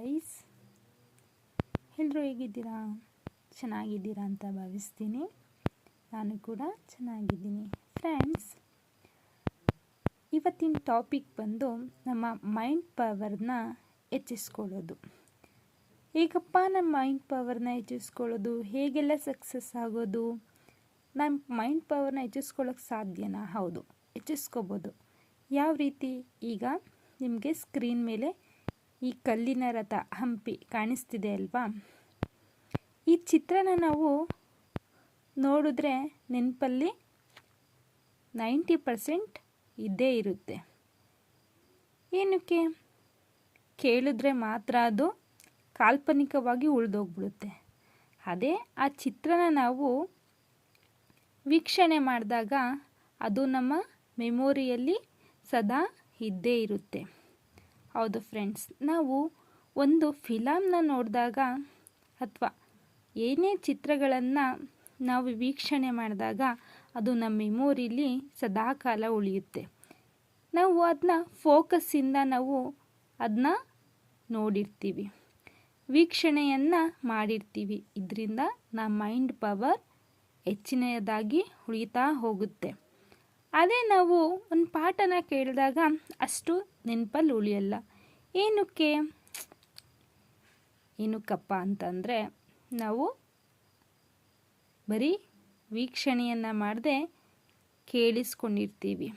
Guys ಎಲ್ಲರೂ ಹೇಗಿದ್ದೀರಾ? ಚೆನ್ನಾಗಿದ್ದೀರಾ ಅಂತ ಭಾವಿಸ್ತೀನಿ. ನಾನು ಕೂಡ ಚೆನ್ನಾಗಿದ್ದೀನಿ. ಫ್ರೆಂಡ್ಸ್ ಇವತ್ತಿನ ಟಾಪಿಕ್ ಬಂದು ನಮ್ಮ ಮೈಂಡ್ ಪವರ್ನ ಹೆಚ್ಚಿಸ್ಕೊಳ್ಳೋದು. ಹೇಗಪ್ಪ ನಮ್ಮ ಮೈಂಡ್ ಪವರ್ನ ಹೆಚ್ಚಿಸ್ಕೊಳ್ಳೋದು? ಹೇಗೆಲ್ಲ ಸಕ್ಸಸ್ ಆಗೋದು? ನಮ್ಮ ಮೈಂಡ್ ಪವರ್ನ ಹೆಚ್ಚಿಸ್ಕೊಳ್ಳೋಕೆ ಸಾಧ್ಯನಾ? ಹೌದು, ಹೆಚ್ಚಿಸ್ಕೋಬೋದು. ಯಾವ ರೀತಿ? ಈಗ ನಿಮಗೆ ಸ್ಕ್ರೀನ್ ಮೇಲೆ ಈ ಕಲ್ಲಿನ ರಥ ಹಂಪಿ ಕಾಣಿಸ್ತಿದೆ ಅಲ್ವಾ? ಈ ಚಿತ್ರನ ನಾವು ನೋಡಿದ್ರೆ ನೆನಪಲ್ಲಿ ನೈಂಟಿ ಪರ್ಸೆಂಟ್ ಇದ್ದೇ ಇರುತ್ತೆ. ಏನಕ್ಕೆ? ಕೇಳಿದ್ರೆ ಮಾತ್ರ ಅದು ಕಾಲ್ಪನಿಕವಾಗಿ ಉಳಿದೋಗ್ಬಿಡುತ್ತೆ. ಅದೇ ಆ ಚಿತ್ರನ ನಾವು ವೀಕ್ಷಣೆ ಮಾಡಿದಾಗ ಅದು ನಮ್ಮ ಮೆಮೊರಿಯಲ್ಲಿ ಸದಾ ಇದ್ದೇ ಇರುತ್ತೆ. ಹೌದು ಫ್ರೆಂಡ್ಸ್ ನಾವು ಒಂದು ಫಿಲಮ್ನ ನೋಡಿದಾಗ ಅಥವಾ ಏನೇ ಚಿತ್ರಗಳನ್ನು ನಾವು ವೀಕ್ಷಣೆ ಮಾಡಿದಾಗ ಅದು ನಮ್ಮ ಮೆಮೊರಿಲಿ ಸದಾಕಾಲ ಉಳಿಯುತ್ತೆ. ನಾವು ಅದನ್ನ ಫೋಕಸ್ಸಿಂದ ನಾವು ಅದನ್ನ ನೋಡಿರ್ತೀವಿ. ವೀಕ್ಷಣೆಯನ್ನು ಮಾಡಿರ್ತೀವಿ. ಇದರಿಂದ ನಮ್ಮ ಮೈಂಡ್ ಪವರ್ ಹೆಚ್ಚಿನದಾಗಿ ಉಳಿತಾ ಹೋಗುತ್ತೆ. ಅದೇ ನಾವು ಒಂದು ಪಾಠನ ಕೇಳಿದಾಗ ಅಷ್ಟು ನೆನಪಲ್ಲಿ ಉಳಿಯಲ್ಲ ಏನಕ್ಕೆ? ಏನಕ್ಕಪ್ಪ ಅಂತಂದರೆ, ನಾವು ಬರೀ ವೀಕ್ಷಣೆಯನ್ನು ಮಾಡದೆ ಕೇಳಿಸ್ಕೊಂಡಿರ್ತೀವಿ.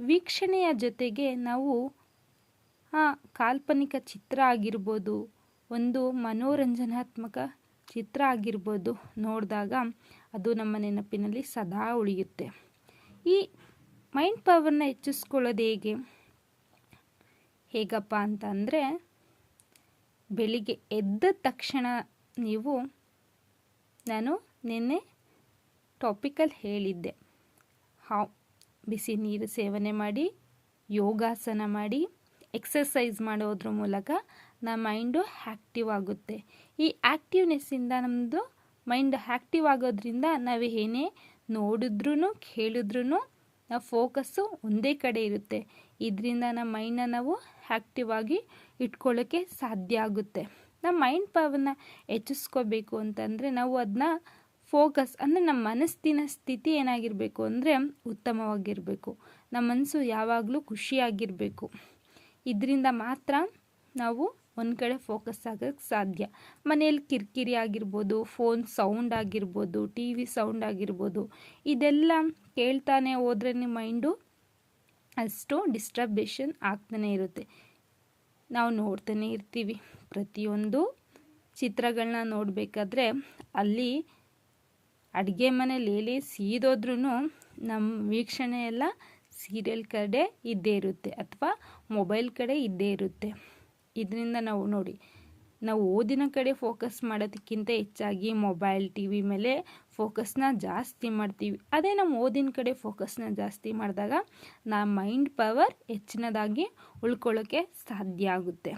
ವೀಕ್ಷಣೆಯ ಜೊತೆಗೆ ನಾವು ಆ ಕಾಲ್ಪನಿಕ ಚಿತ್ರ ಆಗಿರ್ಬೋದು, ಒಂದು ಮನೋರಂಜನಾತ್ಮಕ ಚಿತ್ರ ಆಗಿರ್ಬೋದು ನೋಡಿದಾಗ ಅದು ನಮ್ಮ ನೆನಪಿನಲ್ಲಿ ಸದಾ ಉಳಿಯುತ್ತೆ. ಈ ಮೈಂಡ್ ಪವರ್ನ ಹೆಚ್ಚಿಸ್ಕೊಳ್ಳೋದು ಹೇಗೆ? ಹೇಗಪ್ಪ ಅಂತಂದರೆ, ಬೆಳಿಗ್ಗೆ ಎದ್ದ ತಕ್ಷಣ ನೀವು, ನಾನು ನಿನ್ನೆ ಟಾಪಿಕಲ್ಲಿ ಹೇಳಿದ್ದೆ. ಹಾವು, ಬಿಸಿ ನೀರು ಸೇವನೆ ಮಾಡಿ, ಯೋಗಾಸನ ಮಾಡಿ ಎಕ್ಸಸೈಸ್ ಮಾಡೋದ್ರ ಮೂಲಕ ನಮ್ಮ ಮೈಂಡು ಆ್ಯಕ್ಟಿವ್ ಆಗುತ್ತೆ. ಈ ಆ್ಯಕ್ಟಿವ್ನೆಸ್ಸಿಂದ ನಮ್ಮದು ಮೈಂಡ್ ಆ್ಯಕ್ಟಿವ್ ಆಗೋದ್ರಿಂದ ನಾವು ಏನೇ ನೋಡಿದ್ರೂ ಕೇಳಿದ್ರೂ ನಾವು ಫೋಕಸ್ಸು ಒಂದೇ ಕಡೆ ಇರುತ್ತೆ. ಇದರಿಂದ ನಮ್ಮ ಮೈಂಡನ್ನ ನಾವು ಆ್ಯಕ್ಟಿವ್ ಆಗಿ ಇಟ್ಕೊಳ್ಳೋಕ್ಕೆ ಸಾಧ್ಯ ಆಗುತ್ತೆ. ನಮ್ಮ ಮೈಂಡ್ ಪವರ್ನ ಹೆಚ್ಚಿಸ್ಕೋಬೇಕು ಅಂತಂದರೆ ನಾವು ಅದನ್ನ ಫೋಕಸ್ ಅಂದರೆ ನಮ್ಮ ಮನಸ್ಸಿನ ಸ್ಥಿತಿ ಏನಾಗಿರಬೇಕು ಅಂದರೆ ಉತ್ತಮವಾಗಿರಬೇಕು. ನಮ್ಮ ಮನಸ್ಸು ಯಾವಾಗಲೂ ಖುಷಿಯಾಗಿರಬೇಕು. ಇದರಿಂದ ಮಾತ್ರ ನಾವು ಒಂದು ಕಡೆ ಫೋಕಸ್ ಆಗೋಕ್ಕೆ ಸಾಧ್ಯ. ಮನೆಯಲ್ಲಿ ಕಿರಿಕಿರಿ ಆಗಿರ್ಬೋದು ಫೋನ್ ಸೌಂಡ್ ಆಗಿರ್ಬೋದು ಟಿ ವಿ ಸೌಂಡ್ ಆಗಿರ್ಬೋದು, ಇದೆಲ್ಲ ಕೇಳ್ತಾನೆ ಹೋದ್ರೆ ನಿಮ್ಮ ಮೈಂಡು ಅಷ್ಟು ಡಿಸ್ಟರ್ಬೇಷನ್ ಆಗ್ತಾನೆ ಇರುತ್ತೆ. ನಾವು ನೋಡ್ತಾನೆ ಇರ್ತೀವಿ. ಪ್ರತಿಯೊಂದು ಚಿತ್ರಗಳನ್ನ ನೋಡಬೇಕಾದ್ರೆ ಅಲ್ಲಿ ಅಡುಗೆ ಮನೇಲಿ ಸೀದೋದ್ರೂ ನಮ್ಮ ವೀಕ್ಷಣೆ ಎಲ್ಲ ಸೀರಿಯಲ್ ಕಡೆ ಇದ್ದೇ ಇರುತ್ತೆ ಅಥವಾ ಮೊಬೈಲ್ ಕಡೆ ಇದ್ದೇ ಇರುತ್ತೆ. ಇದರಿಂದ ನಾವು ನೋಡಿ, ನಾವು ಓದಿನ ಕಡೆ ಫೋಕಸ್ ಮಾಡೋದಕ್ಕಿಂತ ಹೆಚ್ಚಾಗಿ ಮೊಬೈಲ್ ಟಿ ವಿ ಮೇಲೆ ಫೋಕಸ್ನ ಜಾಸ್ತಿ ಮಾಡ್ತೀವಿ. ಅದೇ ನಮ್ಮ ಓದಿನ ಕಡೆ ಫೋಕಸ್ನ ಜಾಸ್ತಿ ಮಾಡಿದಾಗ ನಮ್ಮ ಮೈಂಡ್ ಪವರ್ ಹೆಚ್ಚಿನದಾಗಿ ಉಳ್ಕೊಳ್ಳೋಕ್ಕೆ ಸಾಧ್ಯ ಆಗುತ್ತೆ.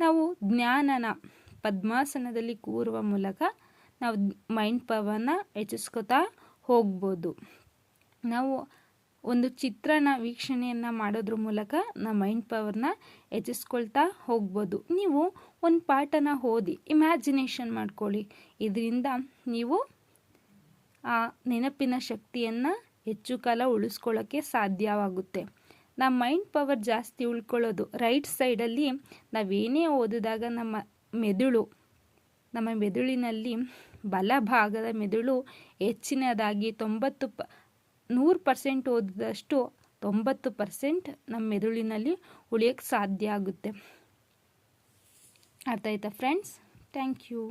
ನಾವು ಜ್ಞಾನನ ಪದ್ಮಾಸನದಲ್ಲಿ ಕೂರುವ ಮೂಲಕ ನಾವು ಮೈಂಡ್ ಪವರ್ನ ಹೆಚ್ಚಿಸ್ಕೊತಾ ಹೋಗ್ಬೋದು. ನಾವು ಒಂದು ಚಿತ್ರನ ವೀಕ್ಷಣೆಯನ್ನು ಮಾಡೋದ್ರ ಮೂಲಕ ನಮ್ಮ ಮೈಂಡ್ ಪವರ್ನ ಹೆಚ್ಚಿಸ್ಕೊಳ್ತಾ ಹೋಗ್ಬೋದು. ನೀವು ಒಂದು ಪಾಠನ ಓದಿ, ಇಮ್ಯಾಜಿನೇಷನ್ ಮಾಡ್ಕೊಳ್ಳಿ. ಇದರಿಂದ ನೀವು ಆ ನೆನಪಿನ ಶಕ್ತಿಯನ್ನು ಹೆಚ್ಚು ಕಾಲ ಉಳಿಸ್ಕೊಳ್ಳೋಕ್ಕೆ ಸಾಧ್ಯವಾಗುತ್ತೆ. ನಮ್ಮ ಮೈಂಡ್ ಪವರ್ ಜಾಸ್ತಿ ಉಳ್ಕೊಳ್ಳೋದು ರೈಟ್ ಸೈಡಲ್ಲಿ ನಾವೇನೇ ಓದಿದಾಗ ನಮ್ಮ ಮೆದುಳು, ನಮ್ಮ ಮೆದುಳಿನಲ್ಲಿ ಬಲಭಾಗದ ಮೆದುಳು ಹೆಚ್ಚಿನದಾಗಿ ತೊಂಬತ್ತು ಪ ನೂರು ಪರ್ಸೆಂಟ್ ಓದಿದಷ್ಟು ತೊಂಬತ್ತು ಪರ್ಸೆಂಟ್ ನಮ್ಮ ಮೆದುಳಿನಲ್ಲಿ ಉಳಿಯೋಕ್ಕೆ ಸಾಧ್ಯ ಆಗುತ್ತೆ. ಅರ್ಥ ಆಯ್ತಾ ಫ್ರೆಂಡ್ಸ್ ಥ್ಯಾಂಕ್ ಯು